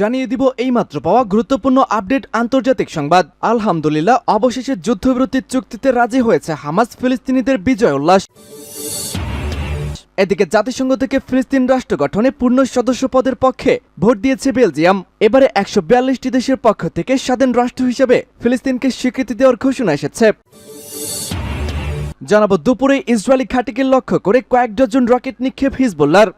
জানিয়ে দিব এইমাত্র পাওয়া গুরুত্বপূর্ণ আপডেট আন্তর্জাতিক সংবাদ। আলহামদুলিল্লাহ, অবশেষে যুদ্ধবিরতির চুক্তিতে রাজি হয়েছে হামাস ফিলিস্তিনিদের বিজয় উল্লাস। এদিকে জাতিসংঘ থেকে ফিলিস্তিন রাষ্ট্র গঠনে পূর্ণ সদস্য পদের পক্ষে ভোট দিয়েছে বেলজিয়াম। এবারে একশো বিয়াল্লিশটি দেশের পক্ষ থেকে স্বাধীন রাষ্ট্র হিসেবে ফিলিস্তিনকে স্বীকৃতি দেওয়ার ঘোষণা এসেছে। জানাব, দুপুরে ইসরায়েলি ঘাঁটিকে লক্ষ্য করে কয়েক ডজন রকেট নিক্ষেপ হিজবুল্লার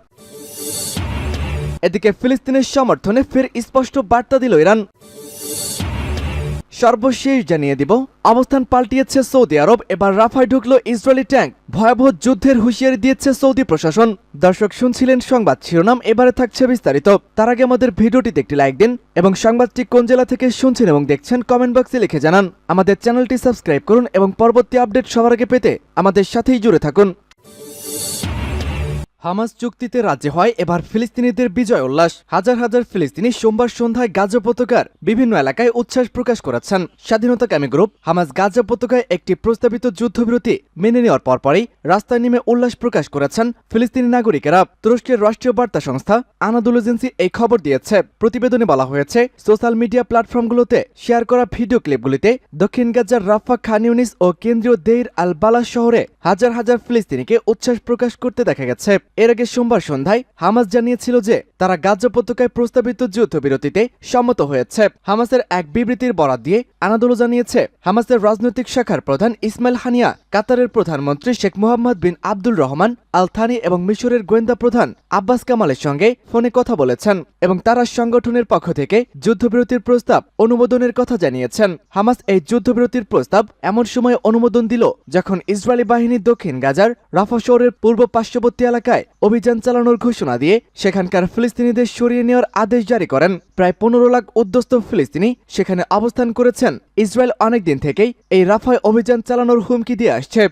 এদিকে ফিলিস্তিনের সমর্থনে ফের স্পষ্ট বার্তা দিল ইরান। সর্বশেষ জানিয়ে দিব, অবস্থান পাল্টিয়েছে সৌদি আরব, এবার রাফায় ঢুকল ইসরায়েলি ট্যাঙ্ক ভয়াবহ যুদ্ধের হুঁশিয়ারি দিয়েছে সৌদি প্রশাসন। দর্শক শুনছিলেন সংবাদ শিরোনাম, এবারে থাকছে বিস্তারিত। তার আগে আমাদের ভিডিওটিতে একটি লাইক দিন এবং সংবাদটি কোন জেলা থেকে শুনছেন এবং দেখছেন কমেন্ট বক্সে লিখে জানান। আমাদের চ্যানেলটি সাবস্ক্রাইব করুন এবং পরবর্তী আপডেট সবার আগে পেতে আমাদের সাথেই জুড়ে থাকুন। হামাস চুক্তিতে রাজি হয়, এবার ফিলিস্তিনিদের বিজয় উল্লাস। হাজার হাজার ফিলিস্তিনি সোমবার সন্ধ্যায় গাজা পতাকার বিভিন্ন এলাকায় উচ্ছ্বাস প্রকাশ করেছেন। স্বাধীনতাকামী গ্রুপ হামাস গাজা পতাকায় একটি প্রস্তাবিত যুদ্ধবিরতি মেনে নেওয়ার পরপরই রাস্তায় নেমে উল্লাস প্রকাশ করেছেন ফিলিস্তিনি নাগরিকেরা। তুরস্কের রাষ্ট্রীয় বার্তা সংস্থা আনাদুল এজেন্সি এই খবর দিয়েছে। প্রতিবেদনে বলা হয়েছে, সোশ্যাল মিডিয়া প্ল্যাটফর্মগুলোতে শেয়ার করা ভিডিও ক্লিপগুলিতে দক্ষিণ গাজার রাফা খান ইউনিস ও কেন্দ্রীয় দেইর আল বালা শহরে হাজার হাজার ফিলিস্তিনিকে উচ্ছ্বাস প্রকাশ করতে দেখা গেছে। এর আগে সোমবার সন্ধ্যায় হামাস জানিয়েছিল যে তারা গাজা পতাকায় প্রস্তাবিত যুদ্ধবিরতিতে সম্মত হয়েছে। হামাসের এক বিবৃতির বরাত দিয়ে আনাদোলো জানিয়েছে, হামাসের রাজনৈতিক শাখার প্রধান ইসমাইল হানিয়া, কাতারের প্রধানমন্ত্রী Sheikh Mohammed bin Abdul Rahman Al Thani এবং মিশরের গোয়েন্দা প্রধান আব্বাস কামালের সঙ্গে ফোনে কথা বলেছেন এবং তারা সংগঠনের পক্ষ থেকে যুদ্ধবিরতির প্রস্তাব অনুমোদনের কথা জানিয়েছেন। হামাস এই যুদ্ধবিরতির প্রস্তাব এমন সময় অনুমোদন দিল যখন ইসরায়েলি বাহিনী দক্ষিণ গাজার রাফা শহরের পূর্ব পার্শ্ববর্তী এলাকায় অভিযান চালানোর ঘোষণা দিয়ে সেখানকার ফিলিস্তিনিদের সরিয়ে নেওয়ার আদেশ জারি করেন। প্রায় পনেরো লাখ উদ্যস্ত ফিলিস্তিনি সেখানে অবস্থান করেছেন। ইসরায়েল অনেকদিন থেকেই এই রাফায় অভিযান চালানোর হুমকি দিয়ে আসছে।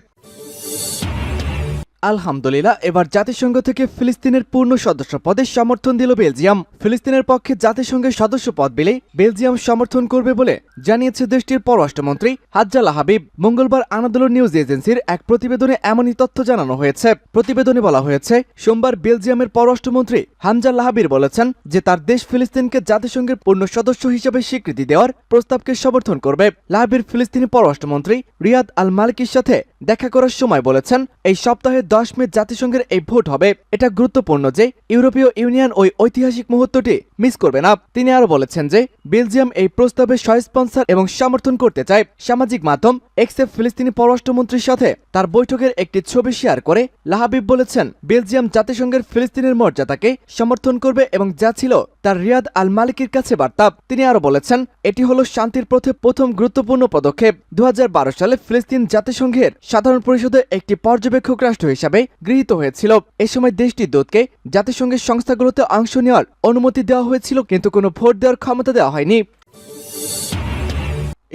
আলহামদুলিল্লাহ, এবার জাতিসংঘ থেকে ফিলিস্তিনের পূর্ণ সদস্য পদে সমর্থন দিল বেলজিয়াম। ফিলিস্তিনের পক্ষে জাতিসংঘের সদস্য পদ পেলে বেলজিয়াম সমর্থন করবে বলে জানিয়েছে দেশটির পররাষ্ট্রমন্ত্রী হাজ্জালা হাবিব। মঙ্গলবার আনাদোলন নিউজ এজেন্সির এক প্রতিবেদনে এমনই তথ্য জানানো হয়েছে। প্রতিবেদনে বলা হয়েছে, সোমবার বেলজিয়ামের পররাষ্ট্রমন্ত্রী হামজাল লাহাবির বলেছেন যে তার দেশ ফিলিস্তিনকে জাতিসংঘের পূর্ণ সদস্য হিসেবে স্বীকৃতি দেওয়ার প্রস্তাবকে সমর্থন করবে। লাহাবির ফিলিস্তিনি পররাষ্ট্রমন্ত্রী রিয়াদ আল মালিকির সাথে দেখা করার সময় বলেছেন, এই সপ্তাহে দশ মে জাতিসংঘের এই ভোট হবে। এটা গুরুত্বপূর্ণ যে ইউরোপীয় ইউনিয়ন ওই ঐতিহাসিক মুহূর্তটি মিস করবে না। তিনি আরও বলেছেন যে বেলজিয়াম এই প্রস্তাবে স্পন্সর এবং সমর্থন করতে চায় সামাজিক মাধ্যম এক্সএফ ফিলিস্তিনি পররাষ্ট্রমন্ত্রীর সাথে। তার বৈঠকের একটি ছবি শেয়ার করে লাহাবিব বলেছেন, বেলজিয়াম জাতিসংঘের ফিলিস্তিনের মর্যাদাকে সমর্থন করবে এবং যা ছিল তার রিয়াদ আল মালিকের কাছে বার্তা। তিনি আরও বলেছেন, এটি হলো শান্তির পথে প্রথম গুরুত্বপূর্ণ পদক্ষেপ। দু হাজার বারো সালে ফিলিস্তিন জাতিসংঘের সাধারণ পরিষদে একটি পর্যবেক্ষক রাষ্ট্র হিসাবে গৃহীত হয়েছিল। এ সময় দেশটির দূতকে জাতিসংঘের সংস্থাগুলোতে অংশ নেওয়ার অনুমতি দেওয়া হয়েছিল, কিন্তু কোনো ভোট দেওয়ার ক্ষমতা দেওয়া হয়নি।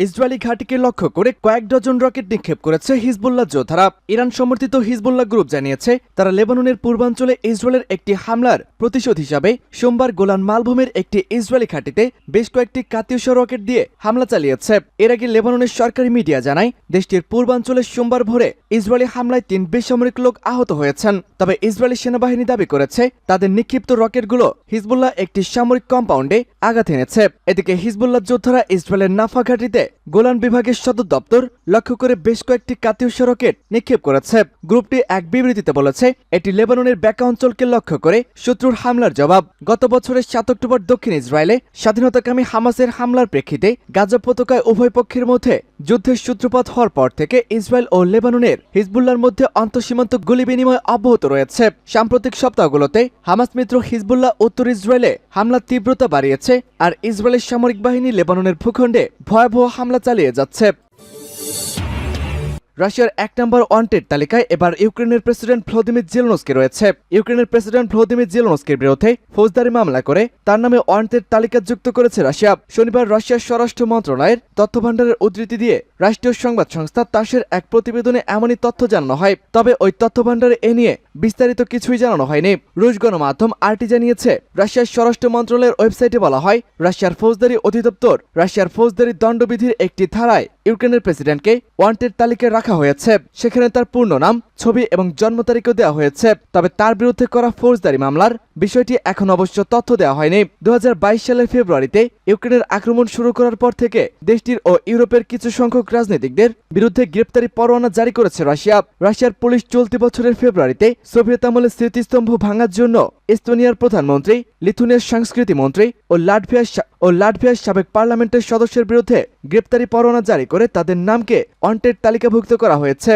ইসরায়েলি ঘাঁটিকে লক্ষ্য করে কয়েক ডজন রকেট নিক্ষেপ করেছে হিজবুল্লাহ যোদ্ধারা। ইরান সমর্থিত হিজবুল্লাহ গ্রুপ জানিয়েছে, তারা লেবাননের পূর্বাঞ্চলে ইসরায়েলের একটি হামলার প্রতিশোধ হিসাবে সোমবার গোলান মালভূমের একটি ইসরায়েলি ঘাঁটিতে বেশ কয়েকটি কাতীয় রকেট দিয়ে হামলা চালিয়েছে। এর আগে লেবাননের সরকারি মিডিয়া জানায়, দেশটির পূর্বাঞ্চলে সোমবার ভোরে ইসরায়েলি হামলায় তিন বেসামরিক লোক আহত হয়েছেন। তবে ইসরায়েলি সেনাবাহিনী দাবি করেছে, তাদের নিক্ষিপ্ত রকেটগুলো হিজবুল্লাহ একটি সামরিক কম্পাউন্ডে আঘাত এনেছে। এদিকে হিজবুল্লাহ যোদ্ধারা ইসরায়েলের নাফা ঘাঁটিতে গোলান বিভাগের সদর দপ্তর লক্ষ্য করে বেশ কয়েকটি কাতীয় রকেট নিক্ষেপ করেছে। গ্রুপটি এক বিবৃতিতে বলেছে, এটি লেবাননের ব্যাকা অঞ্চলকে লক্ষ্য করে শত্রুর হামলার জবাব। গত বছরের সাত অক্টোবর দক্ষিণ ইসরায়েলে স্বাধীনতাকামী হামাসের হামলার প্রেক্ষিতে গাজা পতাকায় উভয় পক্ষের মধ্যে যুদ্ধের সূত্রপাত হওয়ার পর থেকে ইসরায়েল ও লেবাননের হিজবুল্লার মধ্যে অন্তঃসীমান্ত গুলি বিনিময় অব্যাহত রয়েছে। সাম্প্রতিক সপ্তাহগুলোতে হামাস মিত্র হিজবুল্লাহ উত্তর ইসরায়েলে হামলার তীব্রতা বাড়িয়েছে, আর ইসরায়েলের সামরিক বাহিনী লেবাননের ভূখণ্ডে ভয়াবহ হামলা চালিয়ে যাচ্ছে। রাশিয়ার এক নম্বর ওয়ান্টেড তালিকায় এবার ইউক্রেনের প্রেসিডেন্ট ভ্লাদিমির জেলনস্কি রয়েছে। ইউক্রেনের প্রেসিডেন্ট ভ্লাদিমির জেলনস্কির বিরুদ্ধে ফৌজদারি মামলা করে তার নামে ওয়ান্টেড তালিকা যুক্ত করেছে রাশিয়া। শনিবার রাশিয়ার স্বরাষ্ট্র মন্ত্রণালয়ের তথ্য ভাণ্ডারের উদ্ধৃতি দিয়ে রাষ্ট্রীয় সংবাদ সংস্থা তাসের এক প্রতিবেদনে এমনই তথ্য জানানো হয়। তবে ওই তথ্য ভাণ্ডারে এ নিয়ে বিস্তারিত কিছুই জানানো হয়নি। রুশ গণমাধ্যম আরটি জানিয়েছে, রাশিয়ার স্বরাষ্ট্র মন্ত্রণালয়ের ওয়েবসাইটে বলা হয়, রাশিয়ার ফৌজদারি অধিদপ্তর, রাশিয়ার ফৌজদারি দণ্ডবিধির একটি ধারায় ইউক্রেনের প্রেসিডেন্টকে ওয়ান্টেড তালিকায় রাখা হয়েছে। সেখানে তার পূর্ণ নাম ছবি এবং জন্ম তারিখও দেওয়া হয়েছে। তবে তার বিরুদ্ধে করা ফৌজদারি মামলার বিষয়টি এখন অবশ্য তথ্য দেওয়া হয়নি। দু হাজার বাইশ সালের ফেব্রুয়ারিতে ইউক্রেনের আক্রমণ শুরু করার পর থেকে দেশটির ও ইউরোপের কিছু সংখ্যক রাজনীতিকদের বিরুদ্ধে গ্রেপ্তারি পরোয়ানা জারি করেছে রাশিয়া। রাশিয়ার পুলিশ চলতি বছরের ফেব্রুয়ারিতে সোভিয়েত আমলের স্মৃতিস্তম্ভ ভাঙার জন্য এস্তোনিয়ার প্রধানমন্ত্রী, লিথুনিয়ার সংস্কৃতি মন্ত্রী ও লাটভিয়ার ও লাটভিয়ার সাবেক পার্লামেন্টের সদস্যের বিরুদ্ধে গ্রেপ্তারি পরোয়ানা জারি করে তাদের নামকে অন্টের তালিকাভুক্ত করা হয়েছে।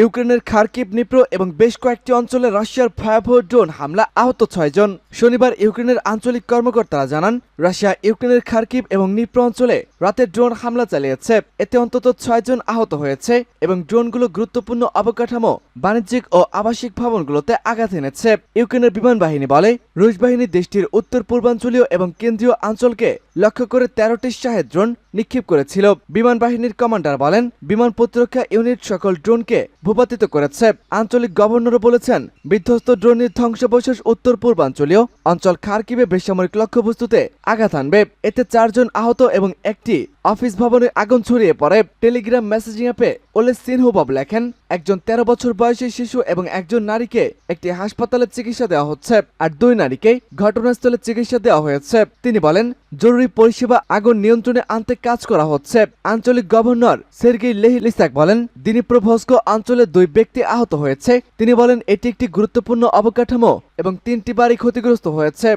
ইউক্রেনের খার্কিভ, নিপ্রো এবং বেশ কয়েকটি অঞ্চলে রাশিয়ার ভয়াবহ ড্রোন হামলা আহত ছয়জন শনিবার ইউক্রেনের আঞ্চলিক কর্মকর্তারা জানান, রাশিয়া ইউক্রেনের খার্কিভ এবং নিপ্রো অঞ্চলে রাতে ড্রোন হামলা চালিয়েছে। এতে অন্তত ছয়জন আহত হয়েছে এবং ড্রোনগুলো গুরুত্বপূর্ণ অবকাঠামো, বাণিজ্যিক ও আবাসিক ভবনগুলোতে আঘাত এনেছে। ইউক্রেনের বিমান বাহিনী বলে, রুশ বাহিনী দেশটির উত্তর পূর্বাঞ্চলীয় এবং কেন্দ্রীয় অঞ্চলকে লক্ষ্য করে তেরোটি শাহেদ ড্রোন নিক্ষেপ করেছিল। বিমান বাহিনীর কমান্ডার বলেন, বিমান প্রতিরক্ষা ইউনিট সকল ড্রোনকে ভূপাতিত করেছে। আঞ্চলিক গভর্নরও বলেছেন, বিধ্বস্ত ড্রোনের ধ্বংসাবশেষ উত্তর পূর্বাঞ্চলীয় অঞ্চল খারকিবে বেসামরিক লক্ষ্যবস্তুতে আঘাত আনবে। এতে চারজন আহত এবং একটি অফিস ভবনে আগুন ছড়িয়ে পড়ে। টেলিগ্রাম মেসেজিং অ্যাপে ওলে সিনহুবব লেখেন, একজন তেরো বছর বয়সী শিশু এবং একজন নারীকে একটি হাসপাতালে চিকিৎসা দেওয়া হচ্ছে আর দুই নারীকে ঘটনাস্থলে চিকিৎসা দেওয়া হয়েছে। তিনি বলেন, জরুরি পরিষেবা আগুন নিয়ন্ত্রণে আনতে কাজ করা হচ্ছে। আঞ্চলিক গভর্নর সের্গেই লেহিলিসাক বলেন দিনিপ্রভস্ক অঞ্চলে দুই ব্যক্তি আহত হয়েছে। তিনি বলেন, এটি একটি গুরুত্বপূর্ণ অবকাঠামো এবং তিনটি বাড়ি ক্ষতিগ্রস্ত হয়েছে।